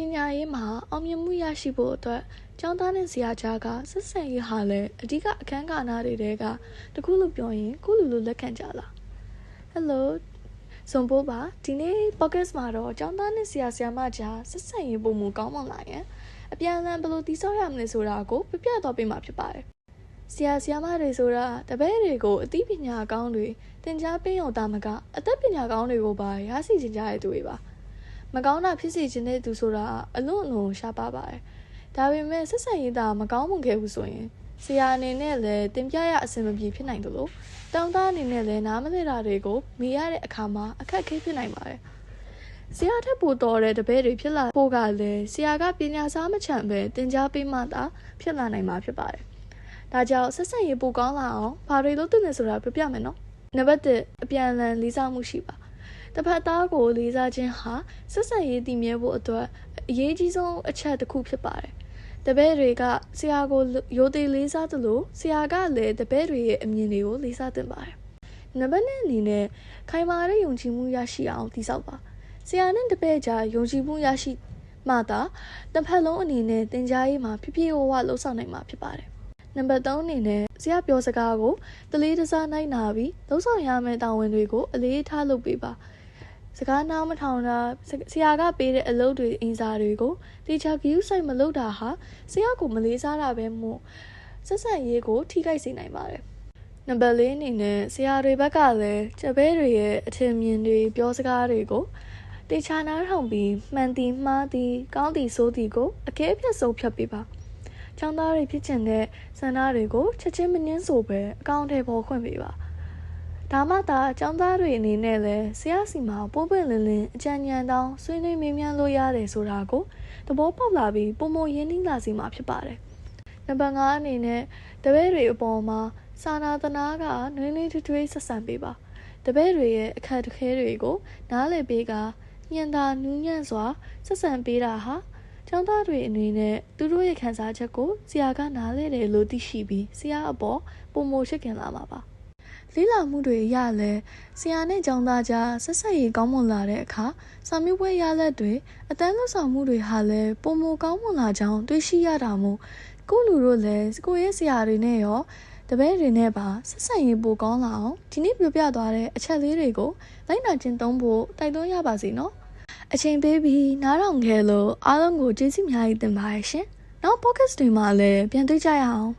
ပညာရေးမှာအောင်မြင်မှုရရှိဖို့အတွက်ကျောင်းသားနဲ့ဆရာကြားကဆက်ဆံရေးဟာလည်းအဓိကအခန်းကဏ္ဍတွေတဲကတခုလို့ပြောရင်ကိုလူလူလက်ခံကြလား Hello ဇွန်ပိုးပါဒီနေ့ podcast မှာတော့ကျောင်းသားနဲ့ဆရာဆရာမကြားဆက်ဆံရေးပုံမူကောင်းမွန်လာရင်အပြန်အလှန်ဘယ်လိုတည်ဆောက်ရမလဲဆိုတာကိုပြပြတော့ပေးမှာဖြစ်ပါတယ်ဆရာဆရာမတွေဆိုတာတပည့်တွေကိုအသိပညာကောင်းတွေသင်ကြားပေးရုံတာမကအသက်ပညာကောင်းတွေကိုပါရရှိချင်ကြတဲ့သူတွေပါ မကောင်းတာဖြစ်စေချင်တဲ့သူဆိုတာအလွန်အလွန်ရှားပါပါတယ်ဒါပေမဲ့ဆက်ဆံရေးတာမကောင်းမွန်ခဲ့ဘူးဆိုရင်ဆရာအနေနဲ့လည်းတင်ပြရအဆင်မပြေဖြစ်နိုင်တယ်လို့တောင်းတအနေနဲ့လည်းနားမလည်တာတွေကိုမိရတဲ့အခါမှာအခက်အခဲဖြစ်နိုင်ပါတယ်ဆရာထက်ပိုတော်တဲ့တပည့်တွေဖြစ်လာဖို့ကလည်းဆရာကပညာစားမချန်ပဲတင် जा ပေးမှသာဖြစ်လာနိုင်မှာဖြစ်ပါတယ်။ဒါကြောင့်ဆက်ဆက်ရေးပိုကောင်းလာအောင်ဘာတွေလုပ်သင့်လဲဆိုတာပြပြမယ်နော်။နံပါတ်1အပြန်အလှန်လေးစားမှုရှိပါ။ တစ်ဖက်သားကိုလေးစားခြင်းဟာဆက်ဆက်ရေးတည်မြဲဖို့အတွက်အရေးကြီးဆုံးအချက်တစ်ခုဖြစ်ပါတယ်။တပည့်တွေကဆရာကိုရိုသေလေးစားသလိုဆရာကလည်းတပည့်တွေရဲ့အမြင်တွေကိုလေးစားသင့်ပါတယ်။နံပါတ်2အနေနဲ့ခိုင်မာတဲ့ယုံကြည်မှုရရှိအောင်တည်ဆောက်ပါ။ဆရာနဲ့တပည့်ကြားယုံကြည်မှုရရှိမှသာတစ်ဖက်လုံးအနေနဲ့တင် जा ရေးမှာဖြည်းဖြည်းဝဝလှုပ်ဆောင်နိုင်မှာဖြစ်ပါတယ်။နံပါတ်3အနေနဲ့ဆရာပြောစကားကိုတလေးတစားနိုင်နာပြီးလှုပ်ဆောင်ရမယ့်တာဝန်တွေကိုအလေးထားလုပ်ပေးပါ။ စကားနားမထောင်တာဆရာကပေးတဲ့အလုပ်တွေအင်စာတွေကိုတေချာဂယူးဆိုင်မလုပ်တာဟာဆရာကိုမလေးစားတာပဲမို့ဆက်ဆံရေးကိုထိခိုက်စေနိုင်ပါတယ်။နံပါတ်၄အနေနဲ့ဆရာတွေဘက်ကလည်းကျပဲတွေရဲ့အထင်မြင်တွေပြောစကားတွေကိုတေချာနားထောင်ပြီးမှန်သည်မှားသည်ကောင်းသည်ဆိုးသည်ကိုအကဲဖြတ်ဆုံးဖြတ်ပေးပါ။ចောင်းသားတွေဖြစ်ချင်တဲ့စန္ဒတွေကိုချက်ချင်းမနှင်းဆိုပဲအကောင့်ထဲပေါ်ခွင့်ပေးပါ။ ဒါမှသာចောင်းသားတွေအနေနဲ့လည်းဆရာစီမှာပိုးပွင့်လင်းလင်းအကြံဉာဏ်တောင်းဆွေးနွေးမေးမြန်းလို့ရတယ်ဆိုတာကိုသဘောပေါက်လာပြီးပုံမရင်းနှီးလာစီမှာဖြစ်ပါတယ်။နံပါတ်5အနေနဲ့တပည့်တွေအပေါ်မှာစာနာတနာကနွေးနွေးထွေးထွေးဆက်ဆံပေးပါ။တပည့်တွေရဲ့အခက်အခဲတွေကိုနားလည်ပေးကညင်သာနူးညံ့စွာဆက်ဆံပေးတာဟာကျောင်းသားတွေအနေနဲ့သူတို့ရဲ့ခံစားချက်ကိုဆရာကနားလဲတယ်လို့သိရှိပြီးဆရာအပေါ်ပုံမိုရှိခင်လာမှာပါ လေးလာမှုတွေရလဲဆရာနဲ့ကျောင်းသားကြားဆက်ဆက်ရေးကောင်းမွန်လာတဲ့အခါစာမေးပွဲရလက်တွေအတန်းလွတ်ဆောင်မှုတွေဟာလဲပုံမိုကောင်းမွန်လာကြောင်းတွေ့ရှိရတာမို့ကိုလူတို့လည်းကိုရဲ့ဆရာတွေနဲ့ရောတပည့်တွေနဲ့ပါဆက်ဆံရေးပိုကောင်းလာအောင်ဒီနေ့ပြပြသွားတဲ့အချက်လေးတွေကိုလိုက်နာကျင့်သုံးဖို့တိုက်တွန်းရပါစေနော်အချိန်ပေးပြီးနားထောင်ခဲ့လို့အားလုံးကိုကျေးဇူးများကြီးတင်ပါတယ်ရှင်နောက် podcast တွေမှာလည်းပြန်တွေ့ကြရအောင်